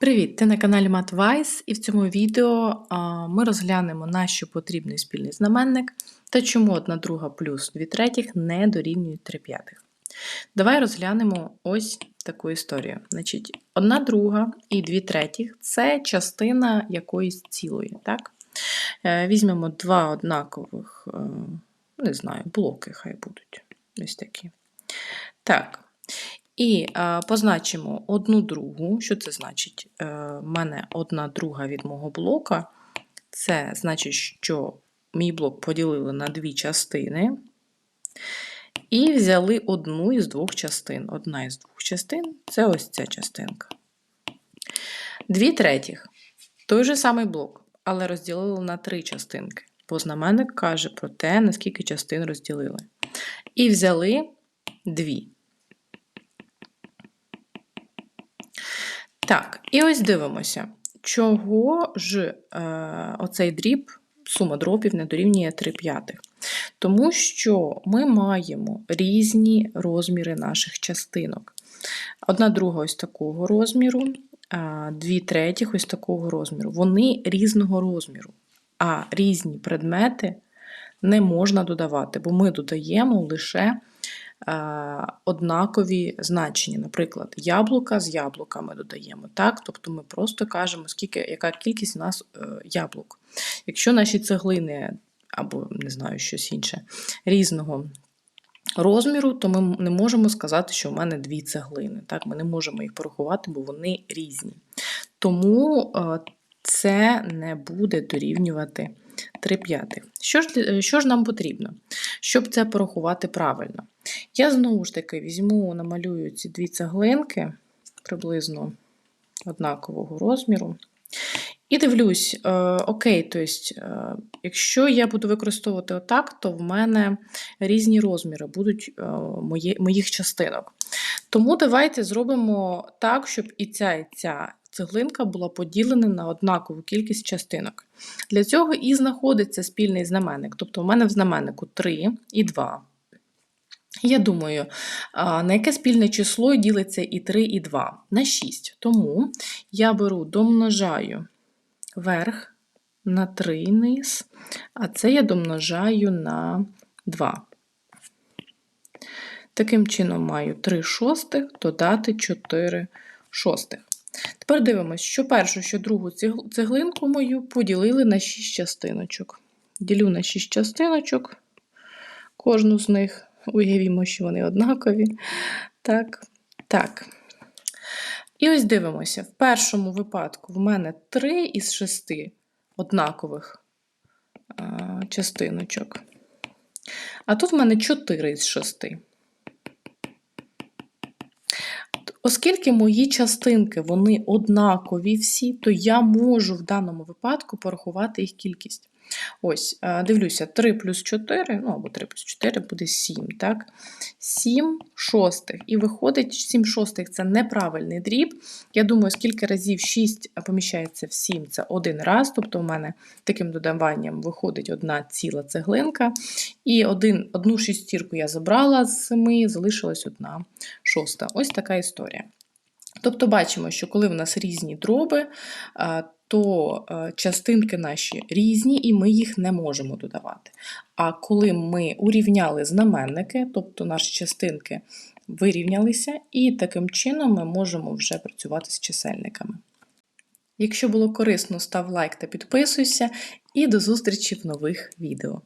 Привіт! Ти на каналі MatWise і в цьому відео ми розглянемо, на що потрібний спільний знаменник та чому 1 друга плюс 2 третіх не дорівнюють 3 п'ятих. Давай розглянемо ось таку історію. Значить, 1 друга і 2 третіх це частина якоїсь цілої. Так? Е, Візьмемо два однакових, е, не знаю, блоки хай будуть. Ось такі. Так. І е, позначимо одну другу. Що це значить? Е, в мене одна друга від мого блока. Це значить, що мій блок поділили на дві частини. І взяли одну із двох частин. Одна із двох частин це ось ця частинка. Дві третіх той же самий блок, але розділили на три частинки. Бо знаменник каже про те, наскільки частин розділили. І взяли дві. Так, і ось дивимося, чого ж е, оцей дріб, сума дробів не дорівнює 3 п'ятих. Тому що ми маємо різні розміри наших частинок. Одна друга ось такого розміру, дві третіх ось такого розміру. Вони різного розміру, а різні предмети не можна додавати, бо ми додаємо лише однакові значення. Наприклад, яблука з яблуками додаємо. так? Тобто ми просто кажемо, скільки, яка кількість у нас е, яблук. Якщо наші цеглини або не знаю, щось інше різного. Розміру, то ми не можемо сказати, що в мене дві цеглини. Так? Ми не можемо їх порахувати, бо вони різні. Тому е, це не буде дорівнювати 3 п'ятих. Що ж, що ж нам потрібно, щоб це порахувати правильно? Я знову ж таки візьму, намалюю ці дві цеглинки приблизно однакового розміру. І дивлюсь, е, окей, тобто, е, якщо я буду використовувати отак, то в мене різні розміри будуть е, мої, моїх частинок. Тому давайте зробимо так, щоб і ця, і ця цеглинка була поділена на однакову кількість частинок. Для цього і знаходиться спільний знаменник. Тобто, у мене в знаменнику 3 і 2. Я думаю, на яке спільне число ділиться і 3, і 2? На 6. Тому я беру, домножаю верх на 3 низ, а це я домножаю на 2. Таким чином, маю 3 шостих додати 4 шостих. Тепер дивимося, що першу, що другу цеглинку мою поділили на 6 частиночок. Ділю на 6 частиночок, кожну з них. Уявімо, що вони однакові. Так, так. І ось дивимося: в першому випадку в мене 3 із 6 однакових а, частиночок. А тут в мене 4 із 6. Оскільки мої частинки вони однакові всі, то я можу в даному випадку порахувати їх кількість. Ось, е, дивлюся, 3 плюс 4, ну або 3 плюс 4 буде 7, так? 7 шостих. І виходить, 7 шостих це неправильний дріб. Я думаю, скільки разів 6 поміщається в 7, це один раз. Тобто, у мене таким додаванням виходить одна ціла цеглинка. І один, одну шістірку я забрала з 7, залишилась одна шоста. Ось така історія. Тобто бачимо, що коли в нас різні дроби, то е, частинки наші різні, і ми їх не можемо додавати. А коли ми урівняли знаменники, тобто наші частинки вирівнялися, і таким чином ми можемо вже працювати з чисельниками. Якщо було корисно, став лайк та підписуйся, і до зустрічі в нових відео.